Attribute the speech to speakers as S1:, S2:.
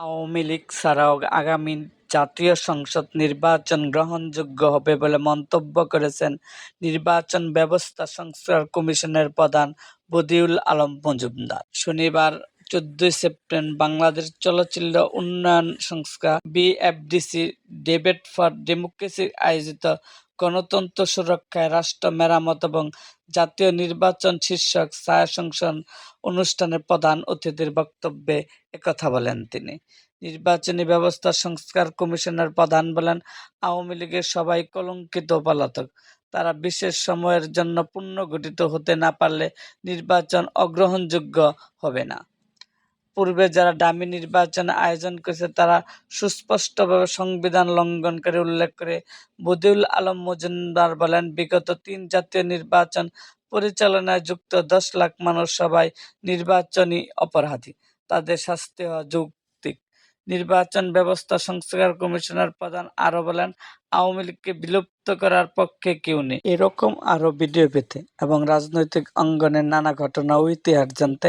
S1: আওয়ামী লীগ ছাড়াও আগামী জাতীয় সংসদ নির্বাচন গ্রহণযোগ্য হবে বলে মন্তব্য করেছেন নির্বাচন ব্যবস্থা সংস্কার কমিশনের প্রধান বদিউল আলম মজুমদার। শনিবার চোদ্দই সেপ্টেম্বর বাংলাদেশ চলচ্চিত্র উন্নয়ন সংস্থা বিএফডিসি ডিবেট ফর ডেমোক্রেসি আয়োজিত গণতন্ত্র সুরক্ষায় রাষ্ট্র মেরামত এবং জাতীয় নির্বাচন শীর্ষক ছায়া সংসদ অনুষ্ঠানে প্রধান অতিথির বক্তব্যে একথা বলেন তিনি। নির্বাচনী ব্যবস্থা সংস্কার কমিশনের প্রধান বলেন, আওয়ামী লীগের সবাই কলঙ্কিত পলাতক। তারা বিশেষ সময়ের জন্য পুনর্গঠিত হতে না পারলে নির্বাচন অগ্রহণযোগ্য হবে না। পূর্বে যারা ডামি নির্বাচন আয়োজন করেছে, তারা সুস্পষ্টভাবে সংবিধান লঙ্ঘনকারী উল্লেখ করে বদিউল আলম মজুমদার বলেন, বিগত তিন জাতীয় নির্বাচন পরিচালনায় যুক্ত দশ লাখ মানুষ সবাই নির্বাচনী অপরাধী। তাদের শাস্তি হওয়া যৌক্তিক। নির্বাচন ব্যবস্থা সংস্কার কমিশনের প্রধান আরও বলেন, আওয়ামী লীগকে বিলুপ্ত করার পক্ষে কেউ নেই। এরকম আরও ভিডিও পেতে এবং রাজনৈতিক অঙ্গনের নানা ঘটনা ও ইতিহাস জানতে